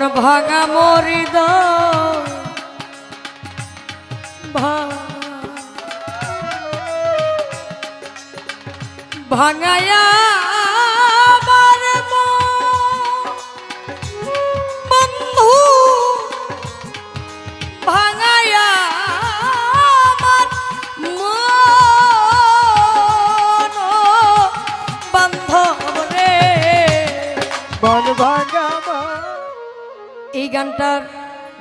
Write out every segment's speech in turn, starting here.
ভাঙা মরিদ ভাঙায়া মন। মন বন এই গানটার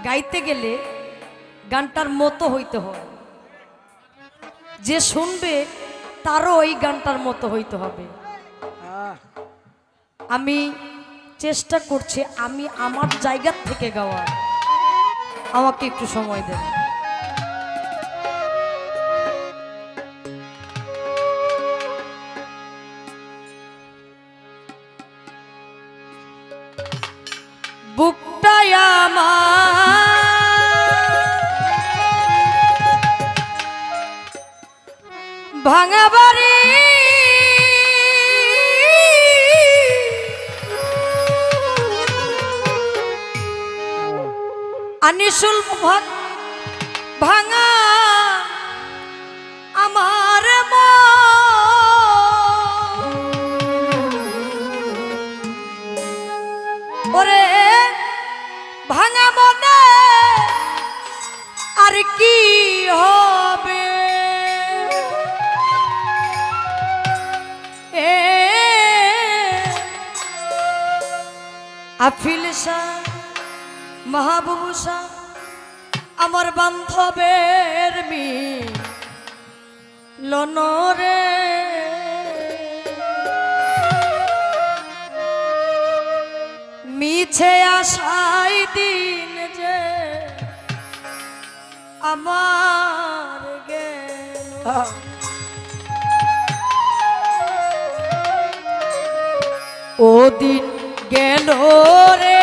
গাইতে গেলে গানটার মতো হইতে হয় যে শুনবে তারও এই গানটার মতো হইতে হবে। আমি চেষ্টা করছি আমি আমার জায়গার থেকে গাওয়ার। আমাকে একটু সময় দেন। ভাঙা বাড়ি। আনিসুল ভাঙা মাহবুব শাহ আমার বান্ধবের মি লনরে মিছে আশাই দিন যে আমার গেল। ও দিন গেল রে।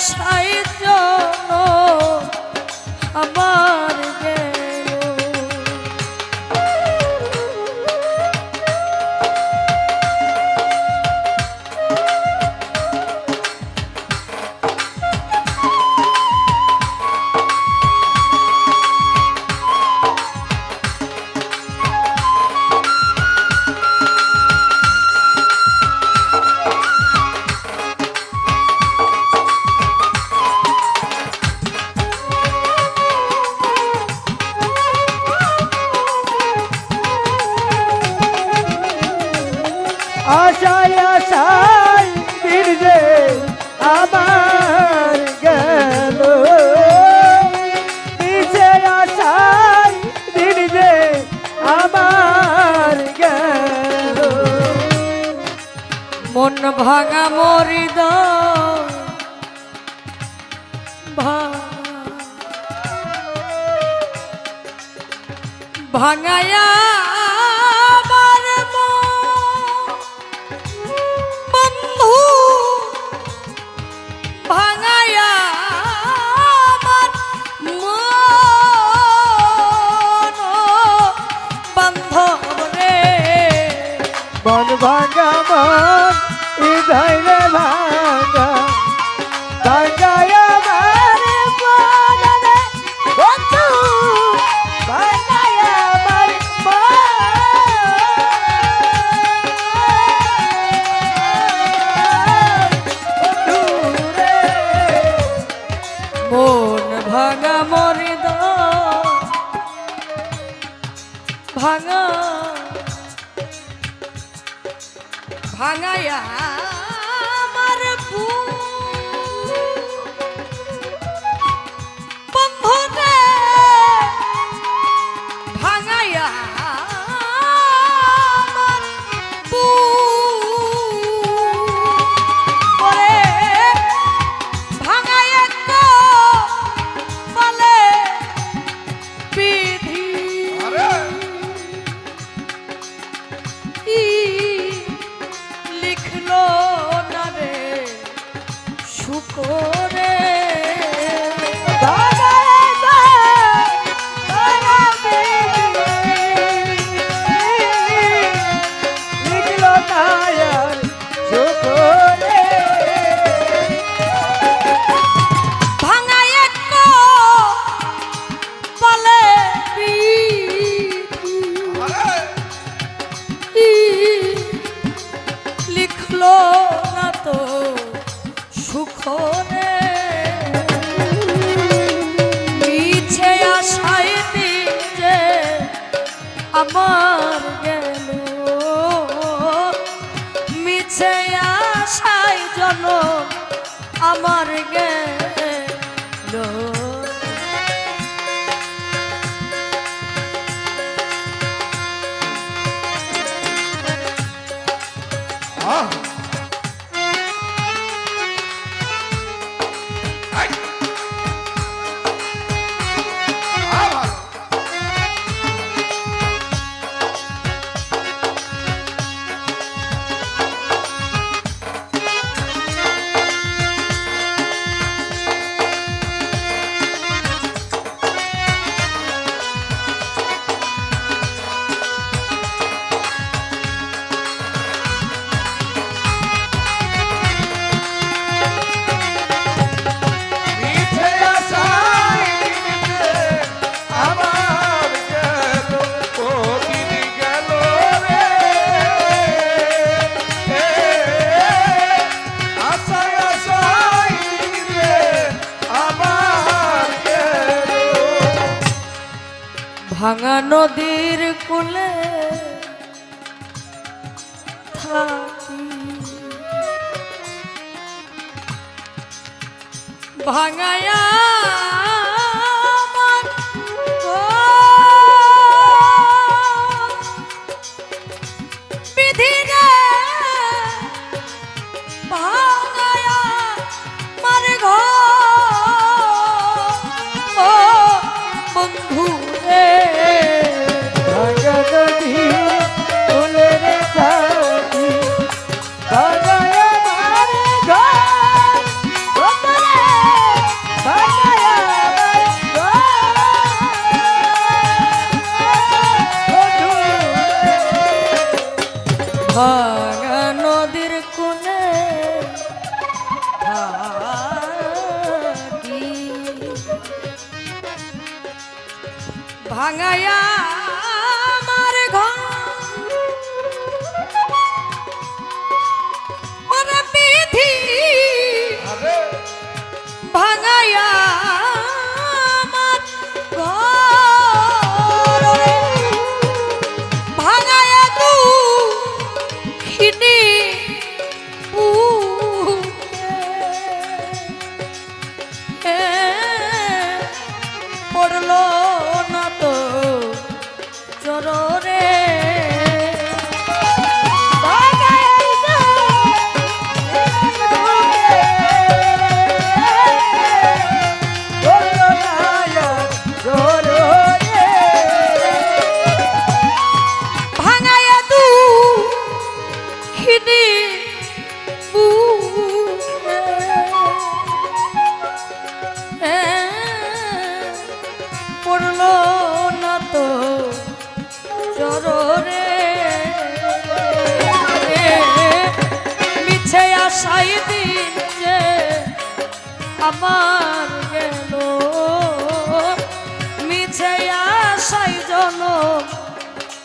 মিছে আশাই আমার ভাঙায়া ভাঙায়া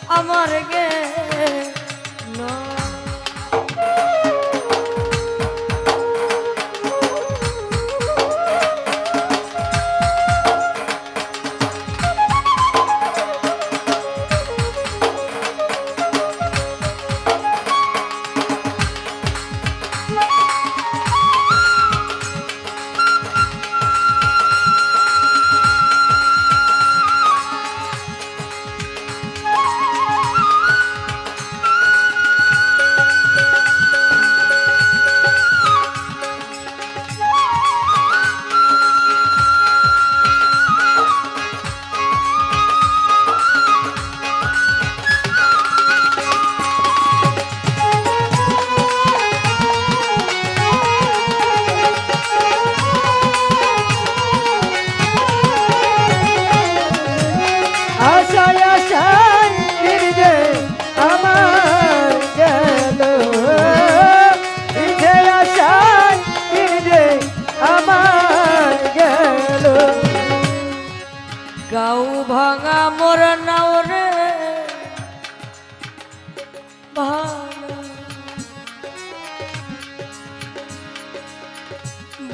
আমার গেল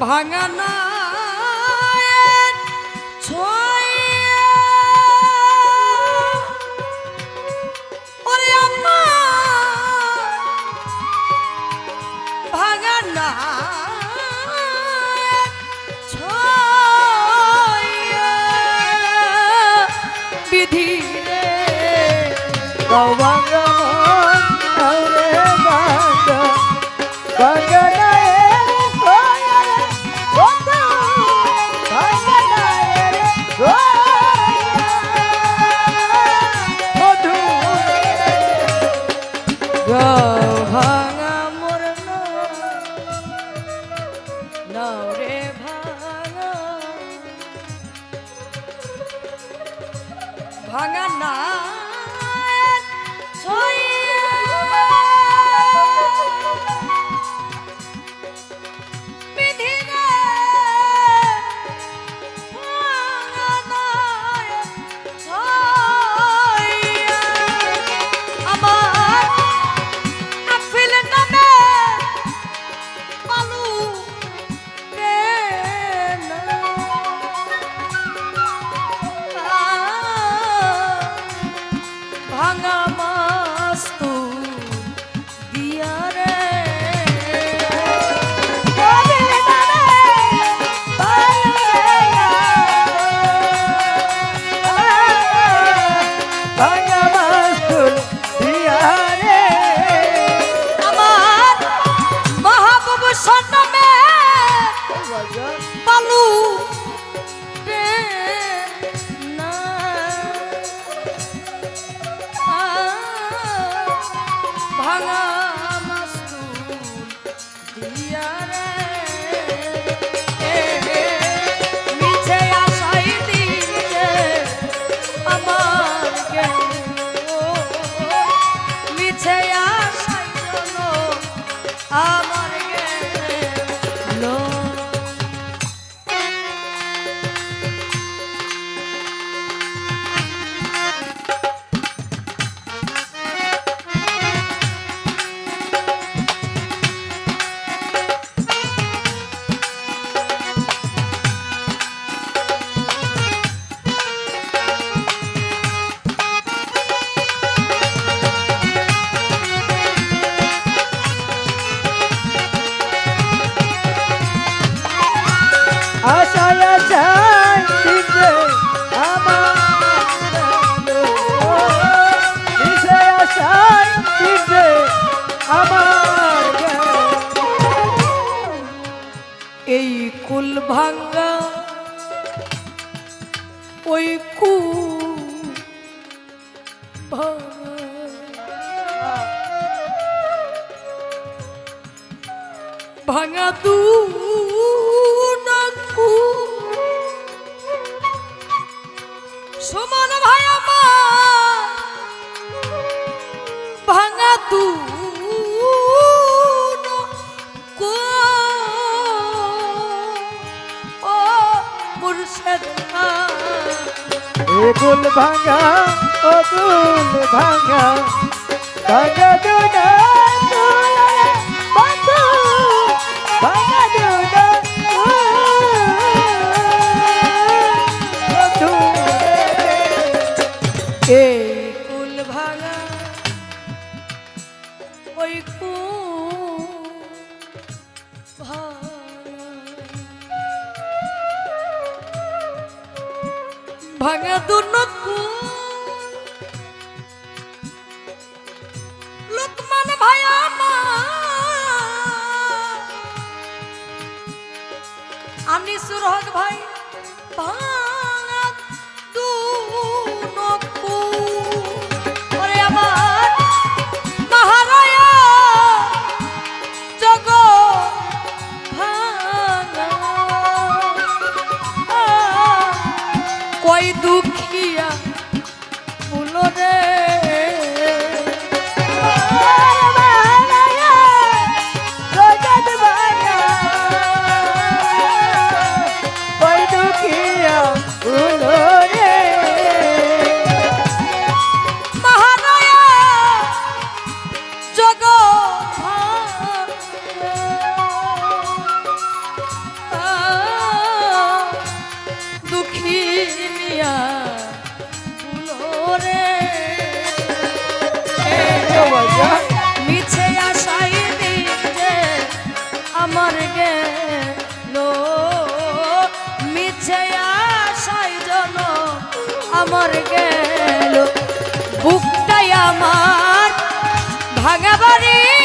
ভাঙানা ধীরে গৌবাঙ্গ ভাঙা না ওই কু ভাঙা দূর দুল ভাঙা ও দুল ভাঙা ভাঙা মাসুর হক ভাই। সে আমার গেল বুকটাই আমার ভাঙা বাড়ি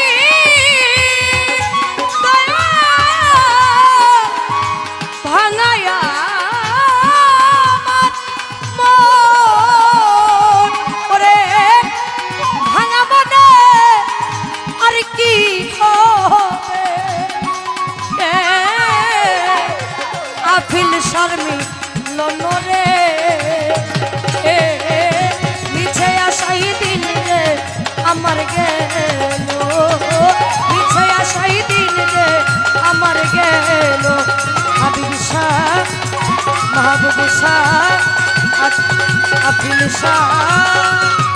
আখিল শাহ।